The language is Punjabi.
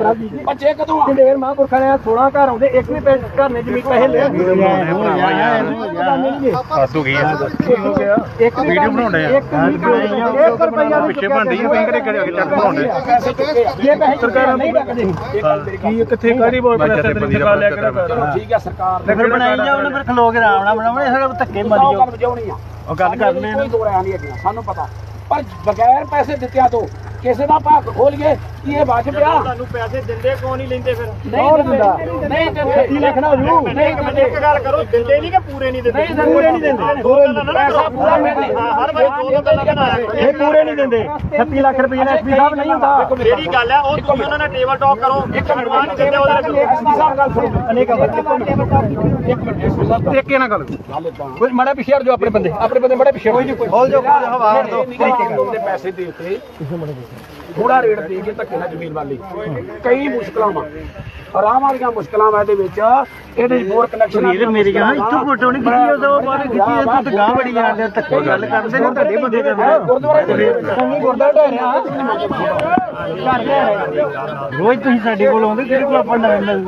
ਪ੍ਰਭ ਜੀ। ਬੱਚੇ ਕਦੋਂ ਪੰਜੇਰ ਮਹਾਂਪੁਰਖਾਂ ਨੇ 16 ਘਰ ਆਉਂਦੇ ਇੱਕ ਵੀ ਪੈਸੇ ਘਰ ਨੇ ਜ਼ਮੀਨ ਪੈਸੇ ਲੈ ਸਾਸੂ ਗਈ ਆ। ਇੱਕ ਵੀ ਵੀਡੀਓ ਬਣਾਉਂਦੇ ਆ। ਇੱਕ ਰੁਪਈਆ ਪਿੱਛੇ ਬਣਦੀ ਆ ਅਸੀਂ ਕਿਹੜੇ ਕਿਹੜੇ ਚੱਕ ਬਣਾਉਂਦੇ ਪੈਸੇ ਚੁੱਕੇ ਆ। ਇਹ ਪੈਸੇ ਸਰਕਾਰ ਨਹੀਂ ਰੱਖਦੇ। ਕੀ ਕਿੱਥੇ ਕਾਰੀ ਬੋਲ ਰਿਹਾ ਤੇ ਨਿਕਾਲ ਲਿਆ ਕਰ ਚਲੋ ਠੀਕ ਹੈ ਸਰਕਾਰ ਫਿਰ ਬਣਾਈ ਜਾਓ ਨਾ ਫਿਰ ਖਲੋ ਕੇ ਆਰਾਮ ਨਾਲ ਬਣਾਉਣੇ ਇਹ ਧੱਕੇ ਮਾਰੀ ਸੌ ਜਾਓ ਗੱਲ ਵਜਾਉਣੀ ਆ ਉਹ ਗੱਲ ਕਰ ਲੈ ਕੋਈ ਦੋ ਰਾਇ ਨਹੀਂ ਹੈਗੀਆਂ ਸਾਨੂੰ ਪਤਾ। ਪਰ ਬਗੈਰ ਪੈਸੇ ਦਿੱਤਿਆਂ ਤੋਂ ਕਿਸੇ ਦਾ ਭਾਗ ਖੋਲ ਗਏ ਕੀ ਇਹ ਬਚ ਪਿਆ? ਤੁਹਾਨੂੰ ਪੈਸੇ ਦਿੰਦੇ ਕਿਉਂ ਨਹੀਂ ਲੈਂਦੇ ਫਿਰ? ਨਹੀਂ ਦਿੰਦਾ। ਨਹੀਂ ਦਿੰਦੇ। 30 ਲੱਖ ਨਾ ਹੋ ਨਹੀਂ ਦਿੰਦੇ ਇੱਕ ਗੱਲ ਕਰੋ ਦਿੰਦੇ ਨਹੀਂ ਕਿ ਪੂਰੇ ਨਹੀਂ ਦਿੰਦੇ? ਨਹੀਂ ਪੂਰੇ ਨਹੀਂ ਦਿੰਦੇ। ਦੋ ਨਾ ਪੈਸਾ ਪੂਰਾ ਮਿਲਦੇ ਹਰ ਵਾਰੀ ਦੋ ਦੋ ਦਿਨ ਨਾ ਇਹ ਪੂਰੇ ਨਹੀਂ ਦਿੰਦੇ। 36 ਲੱਖ ਰੁਪਏ ਨਾਲ ਐਸਪੀ ਸਾਹਿਬ ਨਹੀਂ ਹੁੰਦਾ। ਜਿਹੜੀ ਗੱਲ ਹੈ ਉਹ ਤੁਸੀਂ ਉਹਨਾਂ ਨਾਲ ਟੇਬਲ ਟਾਕ ਕਰੋ। ਇੱਕ ਮਿੰਟ। ਦਿੰਦੇ ਉਹਦੇ ਐਸਪੀ ਸਾਹਿਬ ਗੱਲ ਸੁਣੋ ਅਨੇਕ ਇੱਕ ਇਹਨਾਂ ਗੱਲ। ਕੋਈ ਮਾੜਾ ਪਿੱਛੇ ਹਟ ਜਾਓ ਆਪਣੇ ਬੰਦੇ। ਆਪਣੇ ਬੰਦੇ ਮਾੜਾ ਪਿੱਛੇ ਕੋਈ ਨਹੀਂ ਕੋਈ ਹੌਲ ਜਾਓ ਹਵਾ ਹਟ ਦੋ ਦੇ ਪੈਸੇ ਦੇ ਉੱਤੇ। ਥੋੜਾ ਰੇਟ ਦੇ ਕੇ ਧੱਕੇ ਨਾਲ ਜ਼ਮੀਨ ਵਾਲੀ ਕਈ ਮੁਸ਼ਕਲਾਂ ਵਾ। ਆਰਾਮ ਵਾਲੀਆਂ ਮੁਸ਼ਕਲਾਂ ਵਾ ਇਹਦੇ ਵਿੱਚ। ਇਹਦੇ ਬੋਰ ਕਨੈਕਸ਼ਨ ਇਹ ਮੇਰੀ ਗੱਲ ਇੱਥੋਂ ਫੋਟੋ ਨਹੀਂ ਖਿੱਚੀ ਉਹ ਬਾਹਰ ਖਿੱਚੀ ਇਹ ਤੂੰ ਗਾਂ ਬੜੀ ਜਾਂਦੇ ਧੱਕੇ ਗੱਲ ਕਰਦੇ ਨੇ ਤੁਹਾਡੇ ਬੰਦੇ ਕਰਦੇ ਗੁਰਦੁਆਰੇ ਸੰਗੀ ਗੁਰਦਾ ਢਹਿ ਰਿਹਾ ਰੋਜ਼ ਤੁਸੀਂ ਸਾਡੇ ਕੋਲ ਆਉਂਦੇ ਕਿਹੜੇ ਕੋਲ ਆਪਾਂ ਮਿਲਦੇ।